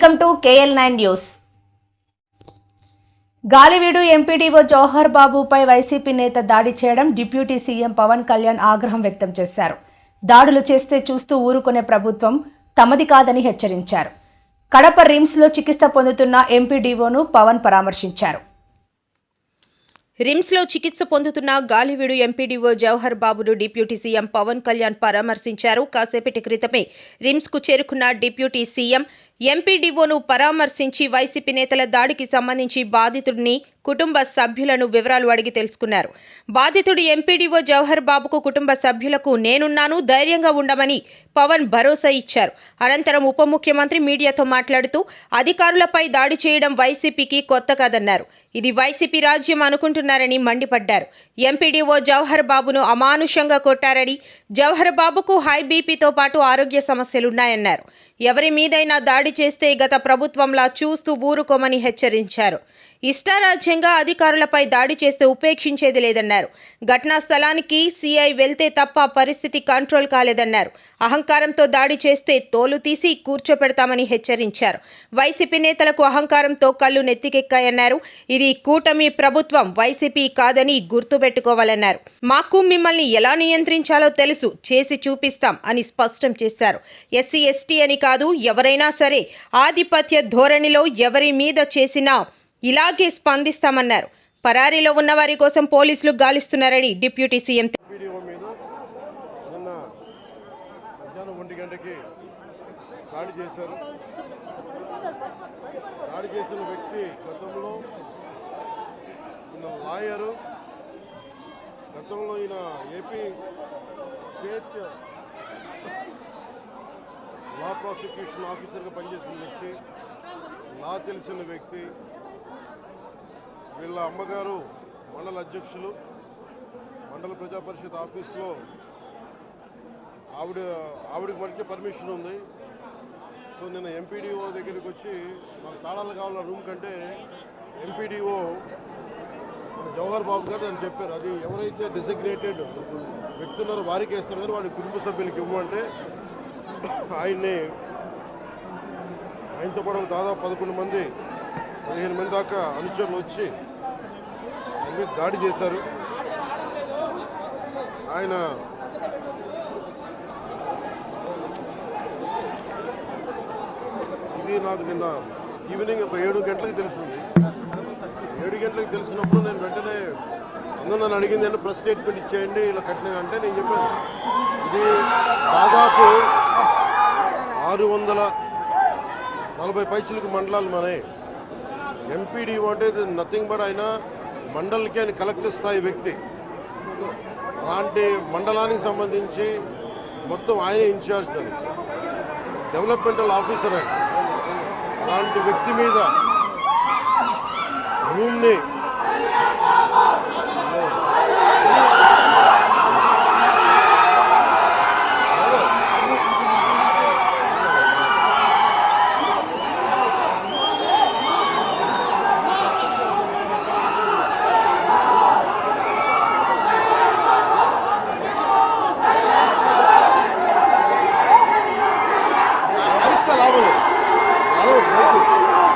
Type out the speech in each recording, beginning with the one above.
Welcome to KL nine news. Galiveedu MPDO Jawahar బాబుపై YCP నేత దాడి చేయడం డిప్యూటీ సీఎం పవన్ కళ్యాణ్ ఆగ్రహం వ్యక్తం చేశారు. దాడులు చేస్తే చూస్తూ ఊరుకునే ప్రభుత్వం తమది కాదని హెచ్చరించారు. కడప రిమ్స్లో చికిత్స పొందుతున్న ఎంపీడీఓను పవన్ పరామర్శించారు. రిమ్స్లో చికిత్స పొందుతున్న గాలివీడు ఎంపీడీఓ జవహర్ బాబును డిప్యూటీ సీఎం పవన్ కళ్యాణ్ పరామర్శించారు. కాసేపటి క్రితమే రిమ్స్కు చేరుకున్న డిప్యూటీ సీఎం ఎంపీడీఓను పరామర్శించి వైసీపీ నేతల దాడికి సంబంధించి బాధితుడిని కుటుంబ సభ్యులను వివరాలు అడిగి తెలుసుకున్నారు. బాధితుడు ఎంపీడీఓ జవహర్ బాబుకు కుటుంబ సభ్యులకు నేనున్నాను ధైర్యంగా ఉండమని పవన్ భరోసా ఇచ్చారు. అనంతరం ఉప ముఖ్యమంత్రి మీడియాతో మాట్లాడుతూ అధికారులపై దాడి చేయడం వైసీపీకి కొత్త కాదన్నారు ఇది వైసీపీ రాజ్యం అనుకుంటున్నారని మండిపడ్డారు. ఎంపీడీఓ జవహర్ బాబును అమానుషంగా కొట్టారని జవహర్ బాబుకు హై బీపీతో పాటు ఆరోగ్య సమస్యలున్నాయన్నారు. ఎవరి మీదైనా దాడి చేస్తే గత ప్రభుత్వంలా చూస్తూ ఊరుకోమని హెచ్చరించారు. ఇష్టారాజ్యంగా అధికారులపై దాడి చేస్తే ఉపేక్షించేది లేదన్నారు. ఘటనా స్థలానికి సీఐ వెళ్తే తప్ప పరిస్థితి కంట్రోల్ కాలేదన్నారు. అహంకారంతో దాడి చేస్తే తోలు తీసి కూర్చోపెడతామని హెచ్చరించారు. వైసీపీ నేతలకు అహంకారంతో కళ్ళు నెత్తికెక్కాయన్నారు. ఇది కూటమి ప్రభుత్వం వైసీపీ కాదని గుర్తుపెట్టుకోవాలన్నారు. మాకు మిమ్మల్ని ఎలా నియంత్రించాలో తెలుసు చేసి చూపిస్తాం అని స్పష్టం చేశారు. ఎస్సీ ఎస్టీ అని కాదు ఎవరైనా సరే ఆధిపత్య ధోరణిలో ఎవరి మీద చేసినా ఇలాగే స్పందిస్తామన్నారు. పరారీలో ఉన్న వారి కోసం పోలీసులు గాలిస్తున్నారని డిప్యూటీ సీఎం దాడి చేశారు. దాడి చేసిన వ్యక్తి గతంలో ఈయన లాయరు గతంలో ఈయన ఏపీ స్టేట్ లా ప్రాసిక్యూషన్ ఆఫీసర్గా పనిచేసిన వ్యక్తి నా తెలిసిన వ్యక్తి వీళ్ళ అమ్మగారు మండల అధ్యక్షులు మండల ప్రజా పరిషత్ ఆఫీస్లో ఆవిడ ఆవిడకి మటుకే పర్మిషన్ ఉంది. సో నిన్న ఎంపీడీఓ దగ్గరికి వచ్చి మాకు తాళాలు కావాల రూమ్ కంటే ఎంపీడీఓ మన జవహర్ బాబు గారు అని చెప్పారు. అది ఎవరైతే డిసిగ్నేటెడ్ వ్యక్తులు ఉన్నారో వారికి వేస్తారు వాడి కుటుంబ సభ్యులకి ఇవ్వమంటే ఆయన్ని ఆయనతో పాటు దాదాపు పదకొండు మంది పదిహేను మంది దాకా అనుచరులు వచ్చి ఆయన మీద దాడి చేశారు. ఆయన ఇది నాకు నిన్న ఈవినింగ్ ఒక ఏడు గంటలకు తెలిసింది. ఏడు గంటలకు తెలిసినప్పుడు నేను వెంటనే అందరూ నన్ను అడిగింది అంటే ప్రెస్ స్టేట్మెంట్ ఇచ్చేయండి ఇలా కట్టిన అంటే నేను చెప్పాను. ఇది దాదాపు ఆరు వందల నలభై పైసలకు మండలాలు మనే ఎంపీడీ అంటే నథింగ్ బట్ ఆయన మండలికి ఆయన కలెక్టర్ స్థాయి వ్యక్తి. అలాంటి మండలానికి సంబంధించి మొత్తం ఆయనే ఇన్ఛార్జ్ దాన్ని డెవలప్మెంటల్ ఆఫీసర్ ఆయన. అలాంటి వ్యక్తి మీద రూమ్ని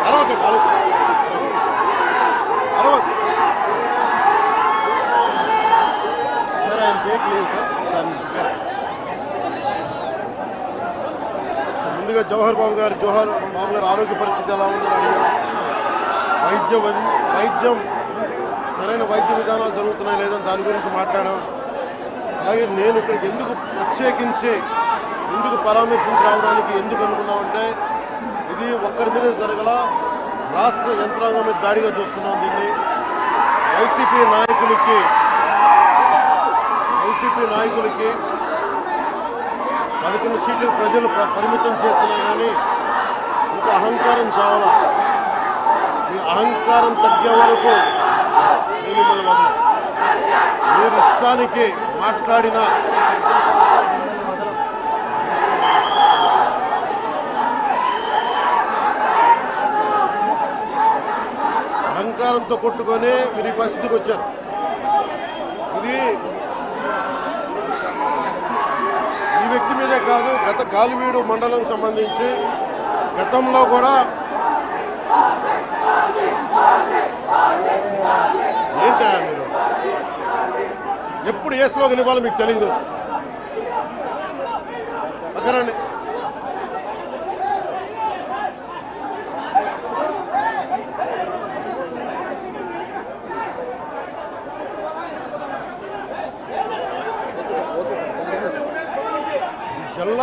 అరవద్దు వద్దు. సార్ ఆయన డేట్ లేదు సార్ ముందుగా జవహర్ బాబు గారు జవహర్ బాబు గారు ఆరోగ్య పరిస్థితి ఎలా ఉందని అడిగారు వైద్యం వైద్యం సరైన వైద్య విధానాలు జరుగుతున్నాయి లేదని దాని గురించి మాట్లాడాం అలాగే నేను ఇక్కడికి ఎందుకు ప్రత్యేకించి ఎందుకు పరామర్శించి రావడానికి ఎందుకు అనుకున్నామంటే ఇది ఒక్కరి మీద జరగల రాష్ట్ర యంత్రాంగం మీద దాడిగా చూస్తున్నాం దీన్ని. వైసీపీ నాయకులకి వైసీపీ నాయకులకి పదకొండు సీట్లు ప్రజలు పరిమితం చేసినా కానీ ఇంకా అహంకారం చావాలా. ఈ అహంకారం తగ్గే వరకు నేను మిమ్మల్ని మీరు ఇష్టానికి మాట్లాడిన అధికారంతో కొట్టుకొని మీరు ఈ పరిస్థితికి వచ్చారు. ఇది ఈ వ్యక్తి మీదే కాదు గత గాలివీడు మండలం సంబంధించి గతంలో కూడా ఏంటా మీరు? ఎప్పుడు ఏ స్లోగన్ ఇవ్వాలో మీకు తెలియదు పక్కరండి ఈ జల్లా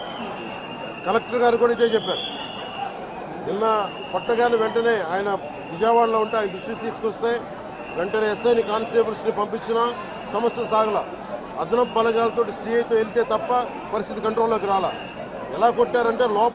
కలెక్టర్ గారు కూడా ఇదే చెప్పారు. నిన్న కొట్టగానే వెంటనే ఆయన విజయవాడలో ఉంటే ఆయన దృష్టికి తీసుకొస్తే వెంటనే ఎస్ఐని కానిస్టేబుల్స్ని పంపించిన సమస్య సాగల. అదనపు బలగాలతో సీఐతో వెళ్తే తప్ప పరిస్థితి కంట్రోల్లోకి రాలా. ఎలా కొట్టారంటే లోపల